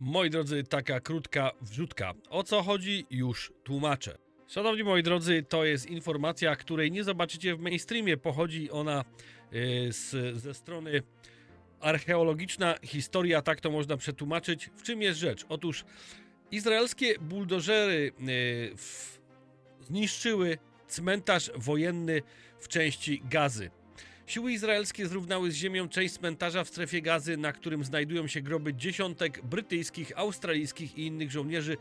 Moi drodzy, taka krótka wrzutka. O co chodzi, już tłumaczę. Szanowni moi drodzy, to jest informacja, której nie zobaczycie w mainstreamie. Pochodzi ona y, z, ze strony archeologiczna historia, tak to można przetłumaczyć. W czym jest rzecz? Otóż izraelskie buldożery y, w, zniszczyły cmentarz wojenny w części Gazy. Siły izraelskie zrównały z ziemią część cmentarza w strefie gazy, na którym znajdują się groby dziesiątek brytyjskich, australijskich i innych żołnierzy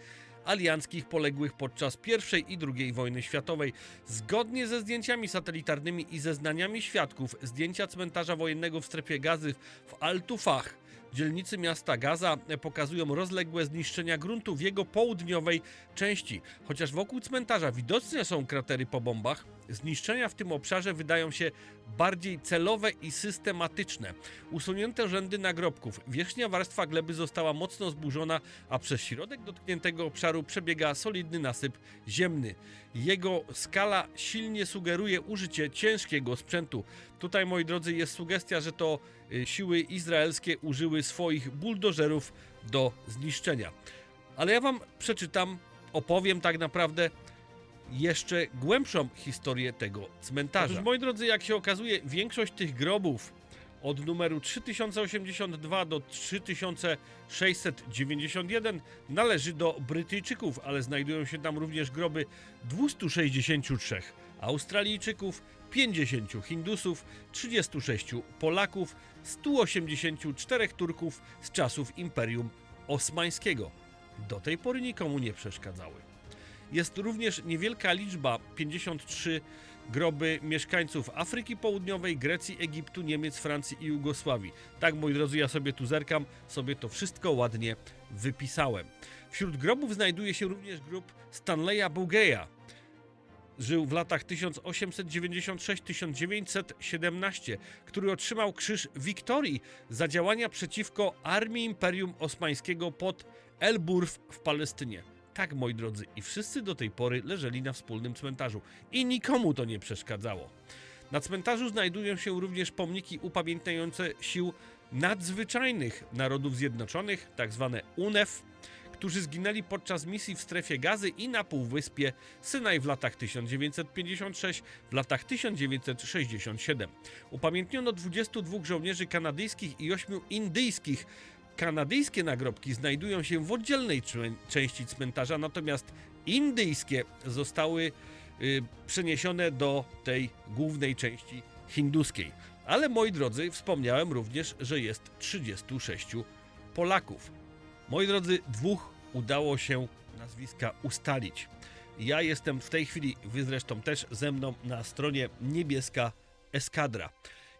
alianckich poległych podczas I i II wojny światowej. Zgodnie ze zdjęciami satelitarnymi i zeznaniami świadków, zdjęcia cmentarza wojennego w strefie gazy w Al-Tufah, dzielnicy miasta Gaza, pokazują rozległe zniszczenia gruntu w jego południowej części. Chociaż wokół cmentarza widoczne są kratery po bombach, zniszczenia w tym obszarze wydają się bardziej celowe i systematyczne. Usunięte rzędy nagrobków, wierzchnia warstwa gleby została mocno zburzona, a przez środek dotkniętego obszaru przebiega solidny nasyp ziemny. Jego skala silnie sugeruje użycie ciężkiego sprzętu. Tutaj, moi drodzy, jest sugestia, że to y, siły izraelskie użyły swoich buldożerów do zniszczenia. Ale ja wam przeczytam, opowiem tak naprawdę jeszcze głębszą historię tego cmentarza. Otóż, moi drodzy, jak się okazuje, większość tych grobów od numeru 3082 do 3691 należy do Brytyjczyków, ale znajdują się tam również groby 263 Australijczyków, 50 Hindusów, 36 Polaków, 184 Turków z czasów Imperium Osmańskiego. Do tej pory nikomu nie przeszkadzały. Jest również niewielka liczba 53 groby mieszkańców Afryki Południowej, Grecji, Egiptu, Niemiec, Francji i Jugosławii. Tak, moi drodzy, ja sobie tu zerkam, sobie to wszystko ładnie wypisałem. Wśród grobów znajduje się również grób Stanleya Bougeya. Żył w latach 1896-1917, który otrzymał Krzyż Wiktorii za działania przeciwko armii Imperium Osmańskiego pod El Burf w Palestynie. Tak, moi drodzy, i wszyscy do tej pory leżeli na wspólnym cmentarzu i nikomu to nie przeszkadzało. Na cmentarzu znajdują się również pomniki upamiętniające sił nadzwyczajnych Narodów Zjednoczonych, tak zwane UNEF, którzy zginęli podczas misji w strefie gazy i na Półwyspie Synaj w latach 1956, w latach 1967. Upamiętniono 22 żołnierzy kanadyjskich i 8 indyjskich kanadyjskie nagrobki znajdują się w oddzielnej czę- części cmentarza, natomiast indyjskie zostały y, przeniesione do tej głównej części hinduskiej. Ale moi drodzy, wspomniałem również, że jest 36 Polaków. Moi drodzy, dwóch udało się nazwiska ustalić. Ja jestem w tej chwili, wy zresztą też ze mną na stronie Niebieska Eskadra.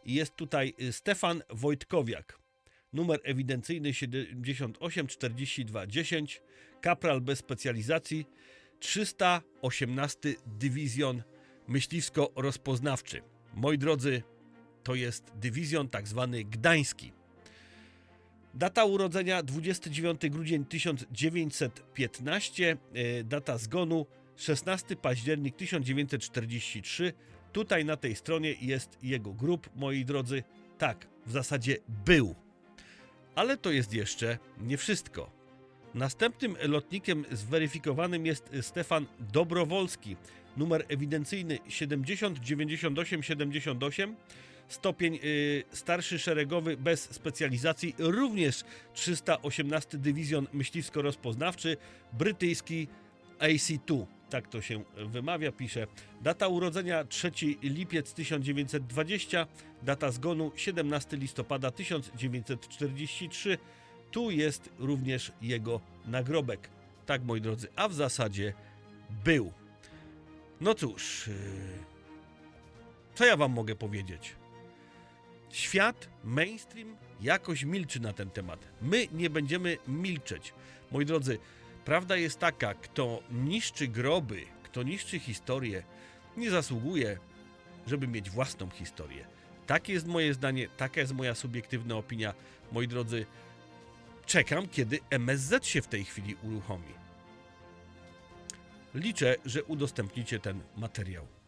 Jest tutaj y, Stefan Wojtkowiak numer ewidencyjny 784210, kapral bez specjalizacji, 318 Dywizjon Myśliwsko-Rozpoznawczy. Moi drodzy, to jest dywizjon tak zwany gdański. Data urodzenia 29 grudzień 1915, e, data zgonu 16 październik 1943. Tutaj na tej stronie jest jego grób, moi drodzy. Tak, w zasadzie był. Ale to jest jeszcze nie wszystko. Następnym lotnikiem zweryfikowanym jest Stefan Dobrowolski, numer ewidencyjny 709878, stopień y, starszy szeregowy bez specjalizacji, również 318 Dywizjon Myśliwsko-Rozpoznawczy, brytyjski AC-2. Tak to się wymawia, pisze. Data urodzenia 3 lipiec 1920, data zgonu 17 listopada 1943. Tu jest również jego nagrobek. Tak, moi drodzy, a w zasadzie był. No cóż, yy, co ja wam mogę powiedzieć? Świat, mainstream jakoś milczy na ten temat. My nie będziemy milczeć. Moi drodzy, prawda jest taka, kto niszczy groby, kto niszczy historię, nie zasługuje, żeby mieć własną historię. Takie jest moje zdanie, taka jest moja subiektywna opinia. Moi drodzy, czekam, kiedy MSZ się w tej chwili uruchomi. Liczę, że udostępnicie ten materiał.